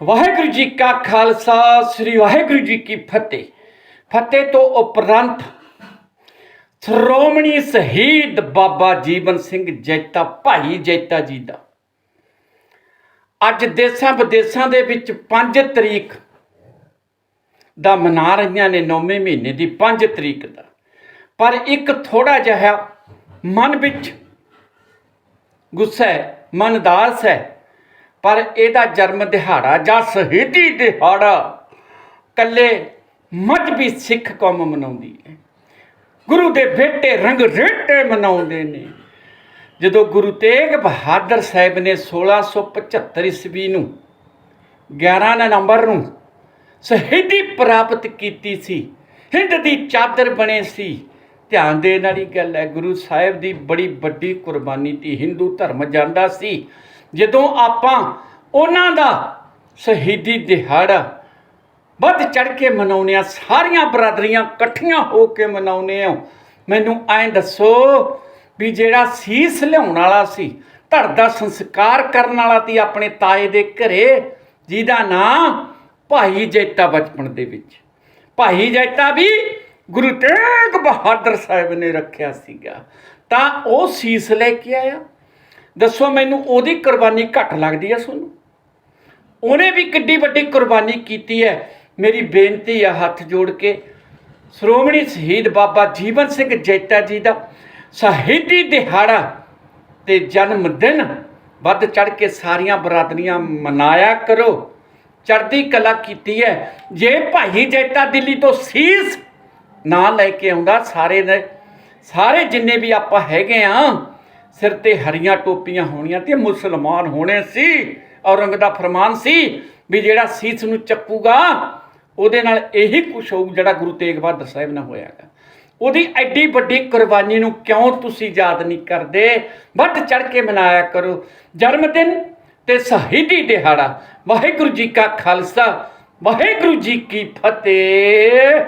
ਵਾਹਿਗੁਰੂ ਜੀ ਕਾ ਖਾਲਸਾ, ਸ੍ਰੀ ਵਾਹਿਗੁਰੂ ਜੀ ਕੀ ਫਤਿਹ। ਫਤਿਹ ਤੋਂ ਉਪਰੰਤ ਸ਼੍ਰੋਮਣੀ ਸ਼ਹੀਦ ਬਾਬਾ ਜੀਵਨ ਸਿੰਘ ਜੈਤਾ, ਭਾਈ ਜੈਤਾ ਜੀ ਦਾ। ਅੱਜ ਦੇਸਾਂ ਵਿਦੇਸਾਂ ਦੇ ਵਿੱਚ 5 ਤਰੀਕ ਦਾ ਮਨਾ ਰਹੀਆਂ ਨੇ, ਨੌਵੇਂ ਮਹੀਨੇ ਦੀ 5 ਤਰੀਕ ਦਾ। ਪਰ ਇੱਕ ਥੋੜਾ ਜਿਹਾ ਮਨ ਵਿੱਚ ਗੁੱਸਾ ਹੈ, ਮਨ ਉਦਾਸ ਹੈ ਪਰ ਇਹਦਾ ਜਨਮ ਦਿਹਾੜਾ ਜਾਂ ਸ਼ਹੀਦੀ ਦਿਹਾੜਾ ਕੱਲੇ ਮਜਬੀ ਸਿੱਖ ਕੌਮ ਮਨਾਉਂਦੀ ਹੈ। ਗੁਰੂ ਦੇ ਬੇਟੇ ਰੰਗ ਰੇਟੇ ਮਨਾਉਂਦੇ ਨੇ। ਜਦੋਂ ਗੁਰੂ ਤੇਗ ਬਹਾਦਰ ਸਾਹਿਬ ਨੇ 1675 ਈਸਵੀ ਨੂੰ 11 ਨਵੰਬਰ ਨੂੰ ਸ਼ਹੀਦੀ ਪ੍ਰਾਪਤ ਕੀਤੀ ਸੀ, ਹਿੰਦ ਦੀ ਚਾਦਰ ਬਣੇ ਸੀ। ਧਿਆਨ ਦੇਣ ਵਾਲੀ ਗੱਲ ਹੈ, ਗੁਰੂ ਸਾਹਿਬ ਦੀ ਬੜੀ ਵੱਡੀ ਕੁਰਬਾਨੀ ਤੀ ਹਿੰਦੂ ਧਰਮ ਜਾਂਦਾ ਸੀ। ਜਦੋਂ ਆਪਾਂ ਉਹਨਾਂ ਦਾ ਸ਼ਹੀਦੀ ਦਿਹਾੜਾ ਵੱਧ ਚੜ ਕੇ ਮਨਾਉਂਦੇ ਆ ਸਾਰੀਆਂ ਬਰਾਦਰੀਆਂ ਇਕੱਠੀਆਂ ਹੋ ਕੇ ਮਨਾਉਂਦੇ ਆ ਮੈਨੂੰ ਐਂ ਦੱਸੋ ਵੀ ਜਿਹੜਾ ਸੀਸ ਲਿਆਉਣ ਵਾਲਾ ਸੀ, ਧੜ ਦਾ ਸੰਸਕਾਰ ਕਰਨ ਵਾਲਾ ਸੀ ਆਪਣੇ ਤਾਏ ਦੇ ਘਰੇ, ਜਿਹਦਾ ਨਾਂ ਭਾਈ ਜੈਤਾ ਬਚਪਨ ਦੇ ਵਿੱਚ। ਭਾਈ ਜੈਤਾ ਵੀ ਗੁਰੂ ਤੇਗ ਬਹਾਦਰ ਸਾਹਿਬ ਨੇ ਰੱਖਿਆ ਸੀਗਾ। ਤਾਂ ਉਹ ਸੀਸ ਲੈ ਕੇ ਆਇਆ। ਦੱਸੋ ਮੈਨੂੰ ਉਹਦੀ ਕੁਰਬਾਨੀ ਘੱਟ ਲੱਗਦੀ ਹੈ ਤੁਹਾਨੂੰ ਉਹਨੇ ਵੀ ਕਿੱਡੀ ਵੱਡੀ ਕੁਰਬਾਨੀ ਕੀਤੀ ਹੈ ਮੇਰੀ ਬੇਨਤੀ ਆ ਹੱਥ ਜੋੜ ਕੇ। ਸ਼੍ਰੋਮਣੀ ਸ਼ਹੀਦ ਬਾਬਾ ਜੀਵਨ ਸਿੰਘ ਜੈਤਾ ਜੀ ਦਾ ਸ਼ਹੀਦੀ ਦਿਹਾੜਾ ਤੇ ਜਨਮ ਦਿਨ ਵੱਧ ਚੜ ਕੇ ਸਾਰੀਆਂ ਬਰਾਦਰੀਆਂ ਮਨਾਇਆ ਕਰੋ। ਚੜ੍ਹਦੀ ਕਲਾ ਕੀਤੀ ਹੈ ਜੇ ਭਾਈ ਜੈਤਾ ਦਿੱਲੀ ਤੋਂ ਸੀਸ ਨਾ ਲੈ ਕੇ ਆਉਂਦਾ ਸਾਰੇ ਨੇ ਸਾਰੇ ਜਿੰਨੇ ਵੀ ਆਪਾਂ ਹੈਗੇ ਆ ਸਿਰ ਤੇ ਹਰੀਆਂ ਟੋਪੀਆਂ ਹੋਣੀਆਂ ਤੇ ਮੁਸਲਮਾਨ ਹੋਣੇ ਸੀ ਔਰੰਗ ਦਾ ਫਰਮਾਨ ਸੀ ਵੀ ਜਿਹੜਾ ਸੀਸ ਨੂੰ ਚੱਕੂਗਾ, ਉਹਦੇ ਨਾਲ ਇਹੀ ਕੁਝ ਹੋਊ ਜਿਹੜਾ ਗੁਰੂ ਤੇਗ ਬਹਾਦਰ ਸਾਹਿਬ ਨਾਲ ਹੋਇਆਗਾ ਉਹਦੀ ਐਡੀ ਵੱਡੀ ਕੁਰਬਾਨੀ ਨੂੰ ਕਿਉਂ ਤੁਸੀਂ ਯਾਦ ਨਹੀਂ ਕਰਦੇ? ਵੱਟ ਚੜ ਕੇ ਮਨਾਇਆ ਕਰੋ। ਜਨਮ ਦਿਨ ਤੇ ਸ਼ਹੀਦੀ ਦਿਹਾੜਾ। ਵਾਹਿਗੁਰੂ ਜੀ ਕਾ ਖਾਲਸਾ, ਵਾਹਿਗੁਰੂ ਜੀ ਕੀ ਫਤਿਹ।